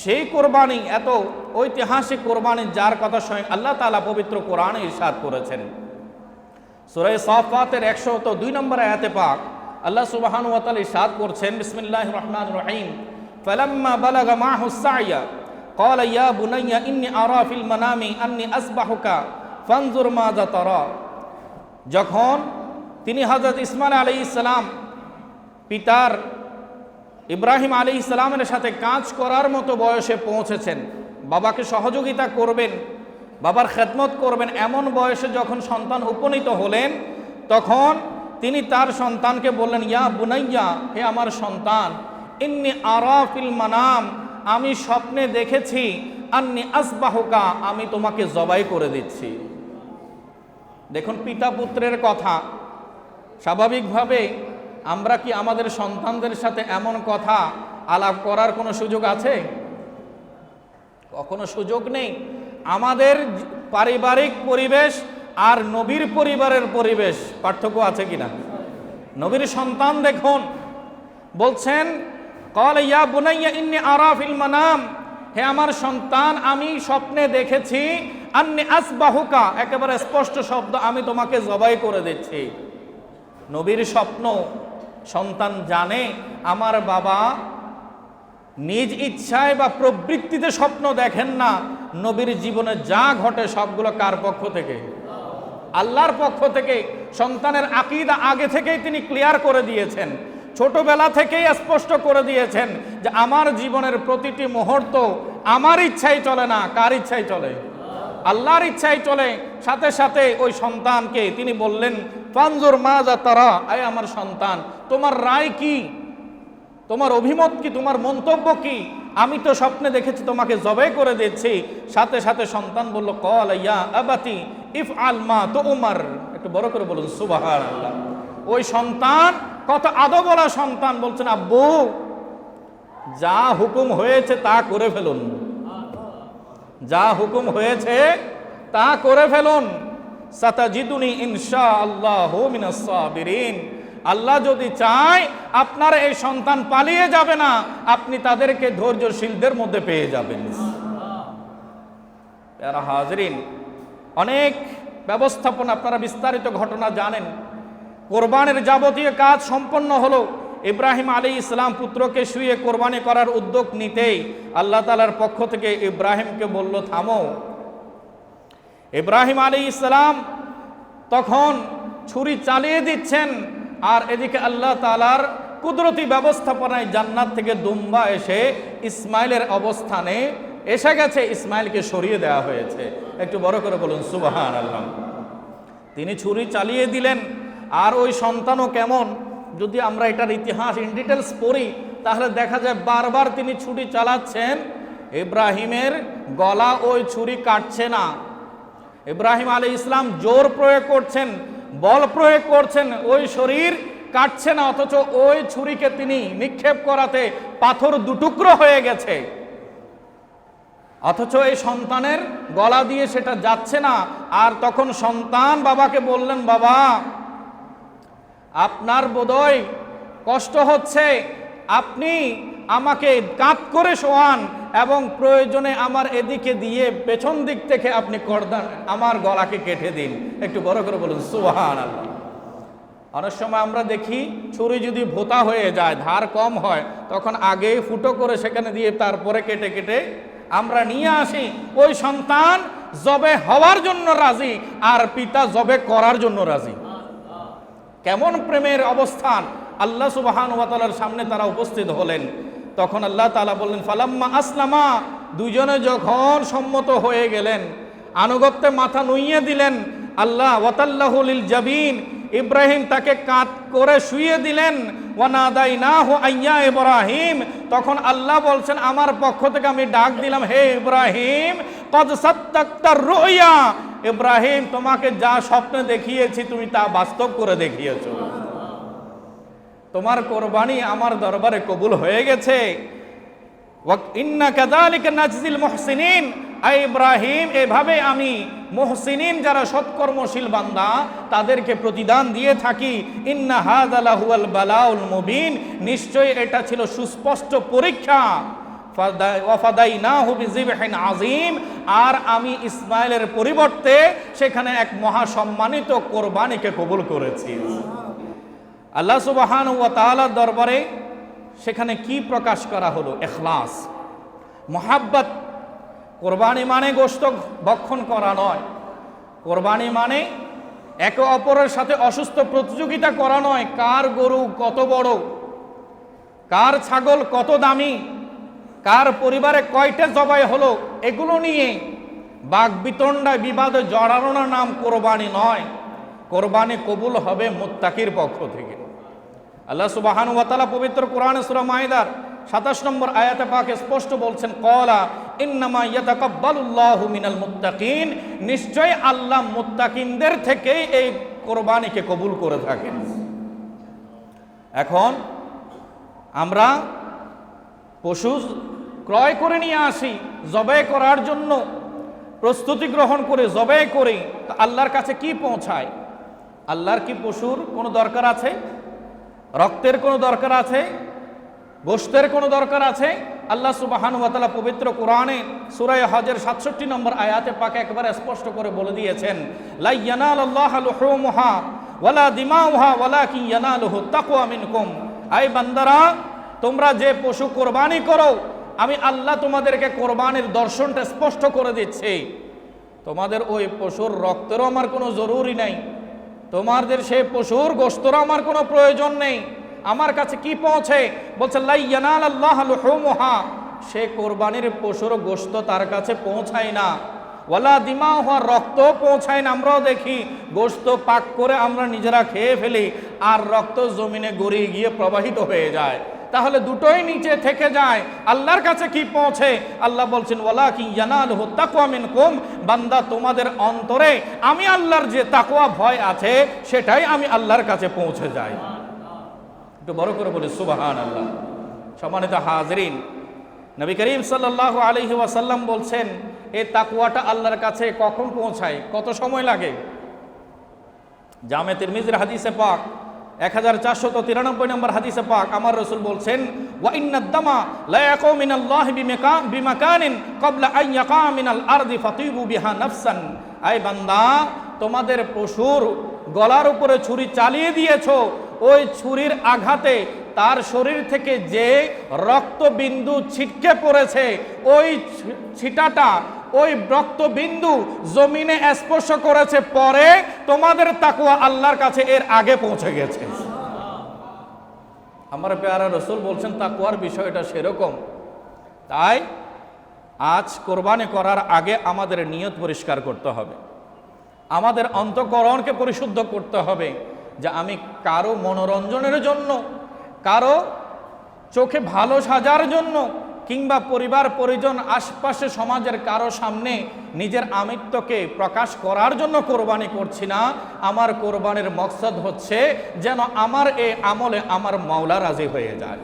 সেই কোরবানি এত ঐতিহাসিক কোরবানি যার কথা স্বয়ং আল্লাহ তালা পবিত্র কোরআনে ইরশাদ করেছেন সুরাই সফাতের একশো তো দুই নম্বর আয়াতে পাক আল্লাহ সুবাহানু ওয়াতাল ইরশাদ করছেন বিসমিল্লাহ রহমান রহিম ফালাম্মা বালাগা মাহু সাইয়া قال يا بني إني أرى في المنام أني أسبحك فانظر ماذا ترى যখন তিনি হজরত ইসমাইল আলী ইসলাম পিতার ইব্রাহিম আলী ইসলামের সাথে কাজ করার মতো বয়সে পৌঁছেছেন। বাবাকে সহযোগিতা করবেন, বাবার খেদমত করবেন এমন বয়সে যখন সন্তান উপনীত হলেন, তখন তিনি তার সন্তানকে বললেন, ইয়া বুনাইয়া, হে আমার সন্তান, ইন্নি আরাফিল মানাম, আমি স্বপ্নে দেখেছি, আন্নি আসবাহকা, আমি তোমাকে জবাই করে দিচ্ছি। দেখুন, পিতা পুত্রের কথা স্বাভাবিকভাবে আমরা কি আমাদের সন্তানদের সাথে এমন কথা আলাপ করার কোনো সুযোগ আছে? কখনো সুযোগ নেই। আমাদের পারিবারিক পরিবেশ আর নবীর পরিবারের পরিবেশ পার্থক্য আছে কিনা? নবীর সন্তান দেখুন, বলছেন, কল ইয়া বুনাইয়া ইন্নি আরাফিল মানাম। হে আমার সন্তান, আমি স্বপ্নে দেখেছি, আন্নি আসবাহুকা। একেবারে স্পষ্ট শব্দ আমি তোমাকে জবাই করে দিচ্ছি। নবীর স্বপ্ন সন্তান জানে, আমার বাবা নিজ ইচ্ছায় বা প্রবৃত্তিতে স্বপ্ন দেখেন না, নবীর জীবনে যা ঘটে সবগুলো কার পক্ষ থেকে? আল্লাহর পক্ষ থেকে। সন্তানের আকিদা আগে থেকেই তিনি ক্লিয়ার করে দিয়েছেন। ছোটবেলা থেকেই স্পষ্ট করে দিয়েছেন যে, আমার জীবনের প্রতিটি মুহূর্ত আমার ইচ্ছাই চলে না, কার ইচ্ছাই চলে? আল্লাহর ইচ্ছাই চলে, সাথে সাথে ওই সন্তানকে তিনি বললেন, ফানজুর মা যা তারা, আয় আমার সন্তান, তোমার রায় কি? তোমার অভিমত কি? তোমার মন্তব্য কি? আমি তো স্বপ্নে দেখেছি তোমাকে জবাই করে দিচ্ছি সাথে সাথে সন্তান বলল, কল ইয়া আবাতি ইফ আলমা তো উমার একটু বড় করে বলুন সুবাহার আল্লাহ ওই সন্তান, কত আদো বলা সন্তান বলছেন, আব্বু, যা হুকুম হয়েছে তা করে ফেলুন। যা হুকুম হয়েছে তা করে ফেলুন। সাতাজিদুনি ইনশা আল্লাহ আল্লাহ যদি চায়, আপনার এই সন্তান পালিয়ে যাবে না, আপনি তাদেরকে ধৈর্যশীলদের মধ্যে পেয়ে যাবেন। হাজরিন, অনেক ব্যবস্থাপনা, আপনারা বিস্তারিত ঘটনা জানেন। কোরবানের যাবতীয় কাজ সম্পন্ন হলো। ইব্রাহিম আলী ইসলাম পুত্রকে শুয়ে কোরবানি করার উদ্যোগ নিতেই আল্লাহ তালার পক্ষ থেকে ইব্রাহিমকে বলল, থামো। ইব্রাহিম আলী ইসলাম তখন ছুরি চালিয়ে দিচ্ছেন আর এদিকে আল্লাহ তালার কুদরতি ব্যবস্থাপনায় জান্নাত থেকে দুম্বা এসে ইসমাইলের অবস্থানে এসে গেছে, ইসমাইলকে সরিয়ে দেওয়া হয়েছে। একটু বড় করে বলুন সুবাহান আল্লাহ তিনি ছুরি চালিয়ে দিলেন, আর ওই সন্তানও কেমন? যদি আমরা এটার ইতিহাস ইন ডিটেলস পড়ি, তাহলে দেখা যায় বারবার তিনি ছুরি চালাচ্ছেন। ইব্রাহিমের গলা ওই ছুরি কাটছে না। ইব্রাহিম আলী ইসলাম জোর প্রয়োগ করছেন, বল প্রয়োগ করছেন, ওই শরীর কাটছে না, অথচ ওই ছুরিকে তিনি নিক্ষেপ করাতে পাথর দুটুকরো হয়ে গেছে। অথচ এই সন্তানের গলা দিয়ে সেটা যাচ্ছে না। আর তখন সন্তান বাবাকে বললেন, বাবা আপনার বোধয় কষ্ট হচ্ছে। আপনি আমাকে কাত করে শোয়ান এবং প্রয়োজনে আমার এদিকে দিয়ে পেছন দিক থেকে আপনি করদান, আমার গলাকে কেটে দিন। একটু বড় করে বলুন সুহান অনেক সময় আমরা দেখি, ছুরি যদি ভোতা হয়ে যায়, ধার কম হয়, তখন আগে ফুটো করে সেখানে দিয়ে তারপরে কেটে কেটে আমরা নিয়ে আসি। ওই সন্তান জবে হওয়ার জন্য রাজি, আর পিতা জবে করার জন্য রাজি। কেমন প্রেমের অবস্থান আল্লাহ সুবাহান ওয়াতালার সামনে তারা উপস্থিত হলেন। তখন আল্লাহ তালা বললেন, ফালাম্মা আসলামা। দুজনে যখন সম্মত হয়ে গেলেন, আনুগত্যে মাথা নুইয়ে দিলেন, আল্লাহ ওয়াতাল্লাহুলিল জাবিন, ইব্রাহিম তাকে কাত করে শুয়ে দিলেন ওয়ানাদাই না হো আইয়া ইব্রাহিম। তখন আল্লাহ বলছেন, আমার পক্ষ থেকে আমি ডাক দিলাম, হে ইব্রাহিম, কদ সত্তাক্তার রুইয়া ইব্রাহিম, তোমাকে যা স্বপ্নে দেখিয়েছি, তুমি তা বাস্তব করে দেখিয়েছ। তোমার কোরবানি আমার দরবারে কবুল হয়ে গেছে। ইন্না কাদালিকা নাজজিল মুহসিনিন। ইব্রাহিম, এভাবে আমি মুহসিনিন যারা সৎকর্মশীল বান্দা, তাদেরকে প্রতিদান দিয়ে থাকি। ইন্না হাযালাহুয়াল বালাউল মুবিন। নিশ্চয়ই এটা ছিল সুস্পষ্ট পরীক্ষা। আজিম আর আমি ইসমাইলের পরিবর্তে সেখানে এক মহা সম্মানিত কোরবানিকে কবুল করেছি। আল্লাহ সুবাহান ও তাআলার দরবারে সেখানে কি প্রকাশ করা হলো? এখলাস মোহাব্বত। কোরবানি মানে গোস্ত ভক্ষণ করা নয়। কোরবানি মানে একে অপরের সাথে অসুস্থ প্রতিযোগিতা করা নয়। কার গরু কত বড়? কার ছাগল কত দামি? কার পরিবারে কয়টা জবাই হলো, এগুলো নিয়ে বাঘ বিতণ্ডায় বিবাদে জড়ানোর নাম কোরবানি নয়। কোরবানি কবুল হবে মুত্তাকির পক্ষ থেকে। আল্লাহ সুবাহানু ওয়াতালা পবিত্র কোরআনে সূরা মাইদার সাতাশ নম্বর আয়াতে পাকে স্পষ্ট বলছেন, কলা ইন্নামা ইয়াতাকাব্বালুল্লাহু মিনাল মুত্তাকিন। নিশ্চয় আল্লাহ মুত্তাকিনদের থেকেই এই কোরবানিকে কবুল করে থাকেন। এখন আমরা পশু ক্রয় করে নিয়ে আসি, জবাই করার জন্য প্রস্তুতি গ্রহণ করে জবাই করে আল্লাহর কাছে কি পৌঁছায়? আল্লাহর কি পশুর কোনো দরকার আছে? রক্তের কোনো দরকার আছে? গোস্তের কোনো দরকার আছে? আল্লাহ সুবাহান ওয়াতালা পবিত্র কোরআনে সুরায় হজের সাতষট্টি নম্বর আয়াতে পাকে একবারে স্পষ্ট করে বলে দিয়েছেন লাই ইয়ানাল আল্লাহ লুহুমুহা ওয়ালা দিমাউহা ওয়ালা কি ইয়ানালুহু তাকওয়া মিনকুম। আই বান্দারা তোমরা যে পশু কোরবানি করো, আমি আল্লাহ তোমাদেরকে কোরবানির দর্শনটা স্পষ্ট করে দিচ্ছি। তোমাদের ওই পশুর রক্তেরও আমার কোনো জরুরি নাই। তোমাদের সেই পশুর গোস্তরও আমার কোনো প্রয়োজন নেই। আমার কাছে কি পৌঁছে? বলছে লাইয়ানাল আল্লাহ লুহুমুহা। সে কোরবানির পশুর গোস্ত তার কাছে পৌঁছায় না। ওয়ালা দিমা হওয়ার রক্ত পৌঁছায় না, আমরাও দেখি গোস্ত পাক করে আমরা নিজেরা খেয়ে ফেলি, আর রক্ত জমিনে গড়িয়ে গিয়ে প্রবাহিত হয়ে যায়। তাহলে দুটোই নিচে থেকে যায়। আল্লাহর কাছে কি পৌঁছে? আল্লাহ বলছেন ওয়ালা কি জানাল হো তাকুয়া মিন কুম বান্দা, তোমাদের অন্তরে আমি আল্লাহর যে তাকুয়া ভয় আছে, সেটাই আমি আল্লাহর কাছে পৌঁছে যাই। একটু বড় করে বলি সুবাহান আল্লাহ সম্মানিত হাজরিন, নবী করিম সাল্লাহ আলহি ওয়াসাল্লাম বলছেন এই তাকুয়াটা আল্লাহর কাছে কখন পৌঁছায়? কত সময় লাগে? জামে তিরমিজের হাদিসে পাক এক হাজার চারশত তিরানব্বই নম্বর হাদিসে পাক আমার রসুল বলছেন মিনাল আরদি বিহা আই বান্দা, তোমাদের পশুর গলার উপরে ছুরি চালিয়ে দিয়েছ, ওই ছুরির আঘাতে তার শরীর থেকে যে রক্তবিন্দু ছিটকে পড়েছে, ওই ছিটাটা ওই রক্তবিন্দু জমিনে স্পর্শ করেছে পরে তোমাদের তাকুয়া আল্লাহর কাছে এর আগে পৌঁছে গেছে। আমার পেয়ারা রসুল বলছেন তাকুয়ার বিষয়টা সেরকম। তাই আজ কোরবানি করার আগে আমাদের নিয়ত পরিষ্কার করতে হবে। আমাদের অন্তকরণকে পরিশুদ্ধ করতে হবে যে আমি কারও মনোরঞ্জনের জন্য, কারও চোখে ভালো সাজার জন্য কিংবা পরিবার, পরিজন, আশপাশে সমাজের কারও সামনে নিজের আমিত্বকে প্রকাশ করার জন্য কোরবানি করছি না। আমার কোরবানির মকসদ হচ্ছে যেন আমার এ আমলে আমার মাওলা রাজি হয়ে যায়।